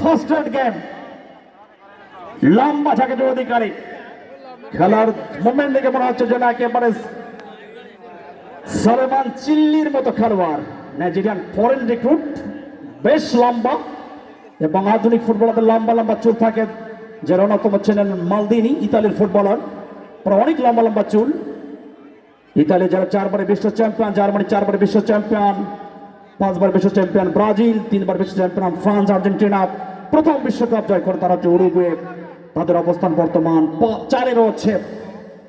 First red game. লম্বা ঝাঁকেটের অধিকারী। খেলার moment দেখে মনে হচ্ছে যেন একেবারে সলেমান চিল্লির মতো খেলোয়াড়। নাইজেরিয়ান ফরেন রিক্রুট বেশ লম্বা এবং আধুনিক ফুটবলারদের লম্বা লম্বা চুল থাকে। যার অন্যতম ছিলেন মালদিনি, ইতালির ফুটবলার। অনেক লম্বা লম্বা চুল। ইতালি যারা চারবারে বিশ্ব চ্যাম্পিয়ন জার্মানি চারবারে বিশ্ব চ্যাম্পিয়ন পাঁচবার বিশ্ব চ্যাম্পিয়ন ব্রাজিল, তিনবার বিশ্ব চ্যাম্পিয়ন ফ্রান্স, আর্জেন্টিনা, প্রথম বিশ্বকাপ জয় করে তারা হচ্ছে উরুগুয়ে। তাদের অবস্থান বর্তমান চারে রয়েছে।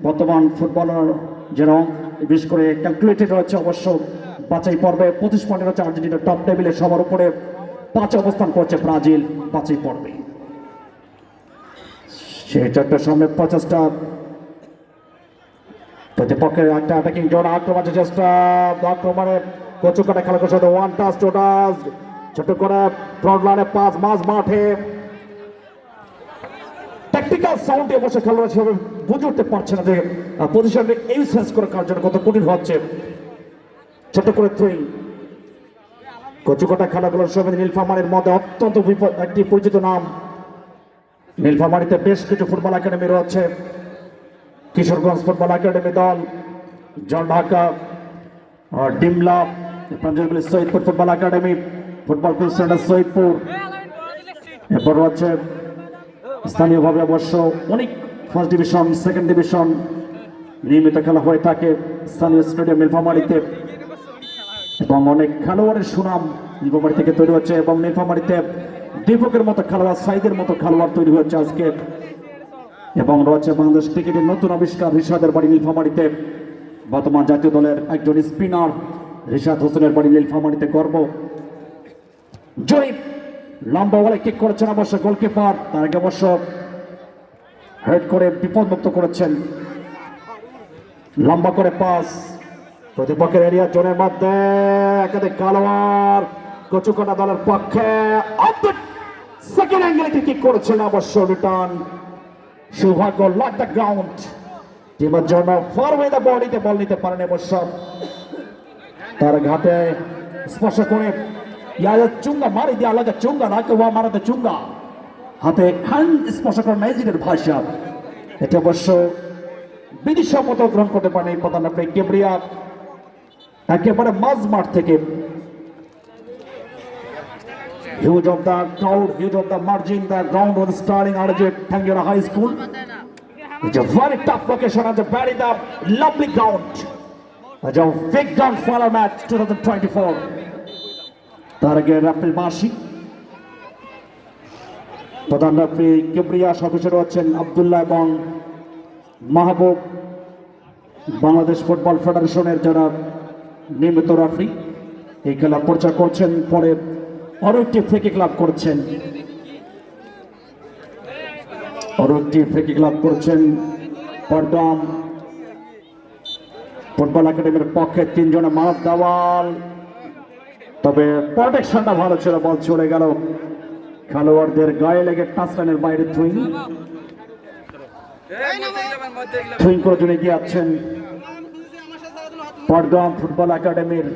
বর্তমান ফুটবলার যারা বিশেষ করে ক্যালকুলেটেড রয়েছে অবশ্য বাছাই পর্বে। পঁচিশ পয়েন্ট রয়েছে আর্জেন্টিনা টপ টেবিলে সবার উপরে পাঁচে অবস্থান করছে ব্রাজিল বাছাই পর্বে। সেই চারটার সামনে পঞ্চাশটা প্রতিপক্ষের একটা অ্যাটাকিং জোন আক্রমণের চেষ্টা আক্রমণে। কচু কাটা খেলা করছে ওয়ান টাচ টু টাচ ছোট করে ফ্রন্ট লাইনে পাস মাঝ মাঠে। ট্যাকটিক্যাল সাউন্ডে বসে খেলোয়াড় সেভাবে বুঝে উঠতে পারছে না যে পজিশনটা এই সেন্স করে কার জন্য কত কঠিন হচ্ছে। ছোট করে থ্রোয়িং কচুকাটা খেলাগুলোর সঙ্গে নীলফামারির মধ্যে অত্যন্ত একটি পরিচিত নাম। নীলফামারিতে বেশ কিছু ফুটবল একাডেমি রয়েছে। কিশোরগঞ্জ ফুটবল একাডেমি দল জল Dhaka Dimla panjabi Saidpur football academy, football club centre Saidpur. এরপর স্থানীয়ভাবে অবশ্য অনেক ফার্স্ট ডিভিশন সেকেন্ড ডিভিশন নিয়মিত খেলা হয়ে থাকে স্থানীয় স্টেডিয়াম এবং অনেক খেলোয়াড়ের সুনাম নীলফামারি থেকে তৈরি হচ্ছে এবং নীলফামারিতে দীপকের মতো খেলোয়াড়, সাইদের মতো খেলোয়াড় তৈরি হচ্ছে আজকে। এবং রয়েছে বাংলাদেশ ক্রিকেটের নতুন আবিষ্কার, রিশাদের বাড়ি নীলফামারিতে। বর্তমান জাতীয় দলের একজন স্পিনার রিশাদ হোসেনের বাড়ি নীলফামারিতে গর্ব। জয়ীব লম্বা বলে কিক করেছেন অবশ্য গোলকিপার তার আগে অবশ্য হেড করে বিপদমুক্ত করেছেন। লম্বা করে পাস প্রতিপক্ষের এরিয়া জোনের মধ্যে, একাধিক খেলোয়াড় কচুকাটা দলের পক্ষে সেকেন্ড অ্যাঙ্গেলে কিক করেছেন অবশ্য রিটার্ন সৌভাগ্য লাট দ্য গ্রাউন্ড টিমের জন্য ফরওয়ে দ্য বডিতে বল নিতে পারেন অবশ্য। তার ঘাটে স্পর্শ করে চুঙ্গা, মারি দিয়া লাগে চুঙ্গা, না কেউ মারাতে চুঙ্গা। হাতে খান স্পর্শ করে নাইজিরের ভাষা। এটা অবশ্য বিদিশ্বত গ্রহণ করতে পারে এই প্রধান আপনি কেবরিয়া। একেবারে মাঝ মাঠ থেকে huge of the crowd huge of margin the ground of starring আর যে high school it's a very tough location ground It's a big gun final match 2024. তার আগে রাপ্রির মাসি। প্রধান রাপ্রি কেবরিয়া সদস্য রয়েছেন আবদুল্লাহ এবং মাহবুব। বাংলাদেশ ফুটবল ফেডারেশনের যারা নিয়মিত রাফরি এই খেলা পরিচয় করছেন। পরে আরও একটি ফ্রিকি ক্লাব করছেন। আরও একটি ফ্রিকি ক্লাব করছেন। পর্দম ফুটবল একাডেমির পক্ষে তিনজনে মানব দেওয়াল। তবে প্রোটেকশনটা ভালো ছিল, বল চলে গেল। খেলোয়াড়দের গায়ে লেগে টাচলাইনের বাইরে থুইং থুইং করে জন্য এগিয়ে আছেন পটগ্রাম ফুটবল একাডেমির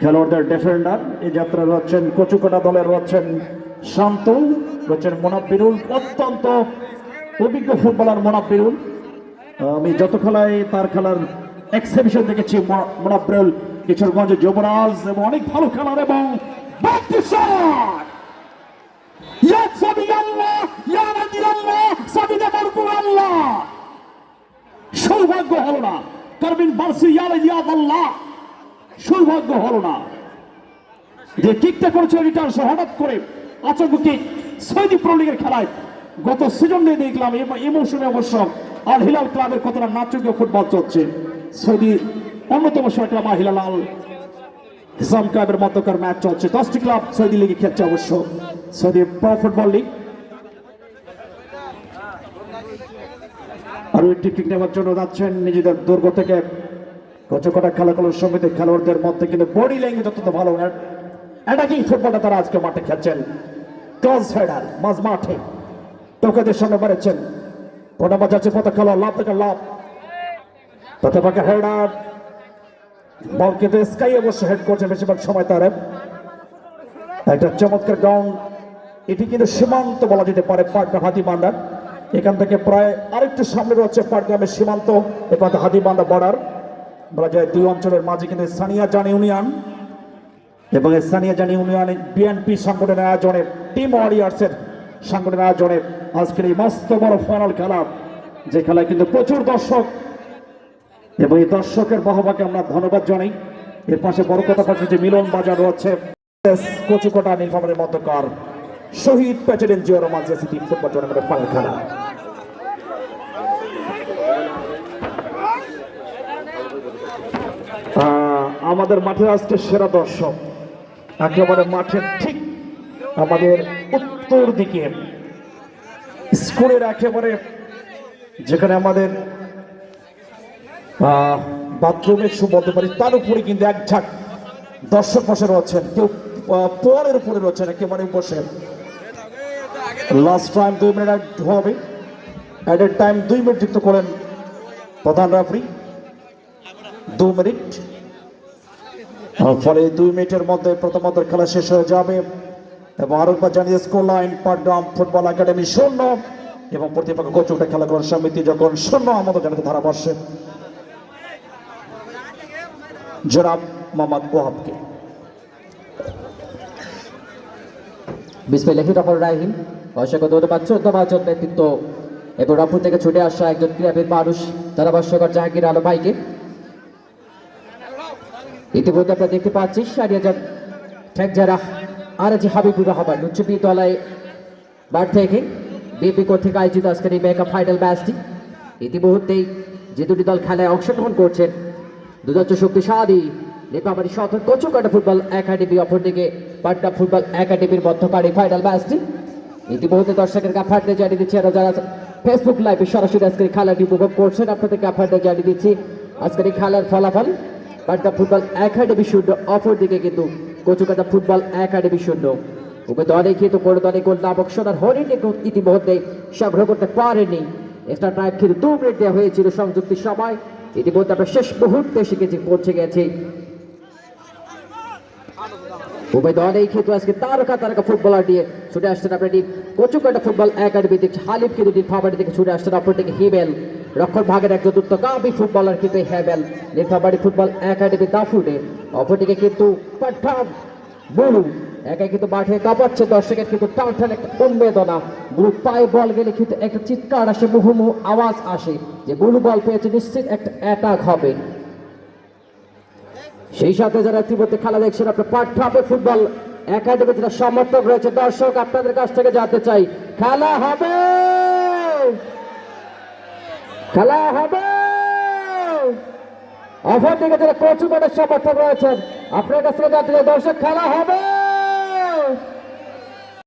খেলোয়াড়দের ডিফেন্ডার এই যাত্রা রয়েছেন কচুকাটা দলের রয়েছেন শান্ত, রয়েছেন মোনাব্বিরুল, অত্যন্ত অভিজ্ঞ ফুটবলার মোনাব্বিরুল। আমি যত খেলায় তার খেলার এক্সিবিশন দেখেছি মো- মোনাব্বিরুল কিশোরগঞ্জ, যুবরাজ এবং অনেক ভালো খেলার এবং! সৌভাগ্য হলো না। বার্সি, ইয়াদ আল্লাহ। সৌভাগ্য হলো না। যে কিকটা করেছিল রিটার্ন হঠাৎ করে আচমক সৌদি প্রো খেলায় গত সিজনে দেখলাম এই মৌসুমে অবশ্য আল হিলাল ক্লাবের কতটা নাচকীয় ফুটবল চলছে। সৌদি অন্যতম সেরা club Al Hilal Al Hisam ক্লাবের মধ্যকার ম্যাচ চলছে। দশটি ক্লাব সৌদি লিগে খেলছে অবশ্য। Saudi pro football league. আরও একটি কিক নেওয়ার জন্য যাচ্ছেন নিজেদের দুর্গ থেকে। কচকটা খেলাগুলোর সমিতি খেলোয়াড়দের মধ্যে, কিন্তু বডি ল্যাঙ্গুয়েজ অত্যন্ত ভালো। অ্যাটাকিং ফুটবলটা তারা আজকে মাঠে খেলছেন। ক্রস হেডার মাঝ মাঠে। টোকাদের সামনে বেড়েছেন প্রণামা যাচ্ছে খেলা লাভ থেকে লাভ। প্রতিপক্ষে হেডার বল কিন্তু স্কাই অবশ্য হেড করছে বেশিরভাগ সময় তার। একটা চমৎকার গ্রাউন্ড এটি কিন্তু সীমান্ত বলা যেতে পারে পাটগ্রাম হাতিবান্ধা এখান থেকে প্রায় আরেকটু সামনে রয়েছে পাটগ্রামের সীমান্ত। থেকে হাতিবান্ধা বর্ডার। বলা যায় দুই অঞ্চলের মাঝে কিন্তু স্থানীয় জান ইউনিয়ন এবং স্থানীয় জান ইউনিয়নের বিএনপি সংগঠনের আয়োজনে টিম ওয়ারিয়ার্সের সংগঠনের আয়োজনে আজকের এই মস্ত বড় ফাইনাল খেলা। যে খেলায় কিন্তু প্রচুর দর্শক এবং এই দর্শকের বাহবাকে আমরা ধন্যবাদ জানাই। এর পাশে বড় কথা পাশে যে মিলন বাজার রয়েছে কচুকোটা নীলফামারীর মধ্যকার Shahid president Zia Rahman city football টুর্নামেন্টের ফাইনাল খেলা। আমাদের মাঠে আজকে সেরা দর্শক, একেবারে মাঠের ঠিক আমাদের উত্তর দিকে, স্কুলের একেবারে যেখানে আমাদের আহ, বাথরুমের শু বলতে পারি তার উপরে কিন্তু এক ঝাঁক দর্শক বসে রয়েছেন কেউ পরের উপরে রয়েছেন একেবারে বসে লাস্ট টাইম দুই মিনিট হবে। অ্যাট এ টাইম দুই মিনিট যুক্ত করেন প্রধান রেফারি দু মিনিট ফলে দুই মিনিটের মধ্যে প্রথমার্ধের খেলা শেষ হয়ে যাবে। এবং আরেকবার জানিয়ে school line Patgram football academy শূন্য। এবং প্রতিপক্ষ কচুটা খেলা করার সমিতি যখন শূন্য আমাদের জানাতে ধারাভাষ্যে জনাব মোহাম্মদ ওহাবকে বিসমিল্লাহি রহমান রাহিম। অসংখ্য ধন্যবাদ চোদ্দবাজন নেতৃত্ব। এবং রংপুর থেকে ছুটে আসা একজন ক্রীড়াবিদ মানুষ ধারাভাষ্যকর জাহাঙ্গীর আলম ভাইকে। ইতিমধ্যে আমরা দেখতে পাচ্ছি সারিয়াজান ঠেক যারা আর যে হাবিবুর রহমান, উচ্চ বিদ্যালয় মাঠ থেকে বিপি কর্তৃক আয়োজিত আজকের এই মেগা ফাইনাল ম্যাচটি ইতিমুহূর্তেই যে দুটি দল খেলায় অংশগ্রহণ করছেন দুদত্ত শক্তিশালী নেপামারি সদর কচুকাটা ফুটবল একাডেমি অপরদিকে পাটনা ফুটবল একাডেমির মধ্যকার ফাইনাল ম্যাচটি ইতিমধ্যে দর্শকের কাফারতে জানিয়ে দিচ্ছি, আরও যারা ফেসবুক লাইভে সরাসরি আজকের খেলাটি উপভোগ করছেন, আপনাদের কাফারতে জানিয়ে দিচ্ছি, আজকের এই খেলার ফলাফল। পাটনা ফুটবল একাডেমি শূন্য, অপরদিকে কিন্তু কচুকাটা ফুটবল একাডেমি শূন্য। উভয় দলে কিন্তু কোনো দলে গোল নামক সোনার হরিণ ইতিমধ্যে সংগ্রহ করতে পারেনি। এক্সট্রা টাইম কিন্তু দু মিনিট দেওয়া হয়েছিল সংযুক্তির সময়। ইতিমধ্যে আমরা শেষ মুহূর্তে শিখেছি, পৌঁছে গেছি। উভয় দল এই ক্ষেত্রে আজকে তারকা তারকা ফুটবলার দিয়ে ছুটে আসছেন আপনার টিম কচুকাটা ফুটবল একাডেমি থেকে হালিফ কিন্তু নীলফামারি থেকে ছুটে আসছেন অপর থেকে হিমেল রক্ষণ ভাগের একজন দুর্তকাবী ফুটবলার কিন্তু হেবেল। নীলফামারি ফুটবল একাডেমি দাফুডে অপরদিকে কিন্তু পাঠান বলু। একাই কিন্তু মাঠে কাঁপাচ্ছে দর্শকের কিন্তু টান টান একটা উন্বেদনা বুলু পায়ে বল গেলে কিন্তু একটা চিৎকার আসে মুহুমুহু আওয়াজ আসে যে বুলু বল পেয়েছে, নিশ্চিত একটা অ্যাটাক হবে। সেই সাথে যারা ইতিমধ্যে খেলা দেখছেন, আপনার পাঠ্যাপে ফুটবল একাডেমি যারা সমর্থক রয়েছে, দর্শক আপনাদের কাছ থেকে জানতে চাই, খেলা হবে! খেলা হবে! অপর দিকে যারা কচু মাঠের সমর্থক রয়েছেন আপনার কাছ থেকে জানতে চাই, দর্শক, খেলা হবে!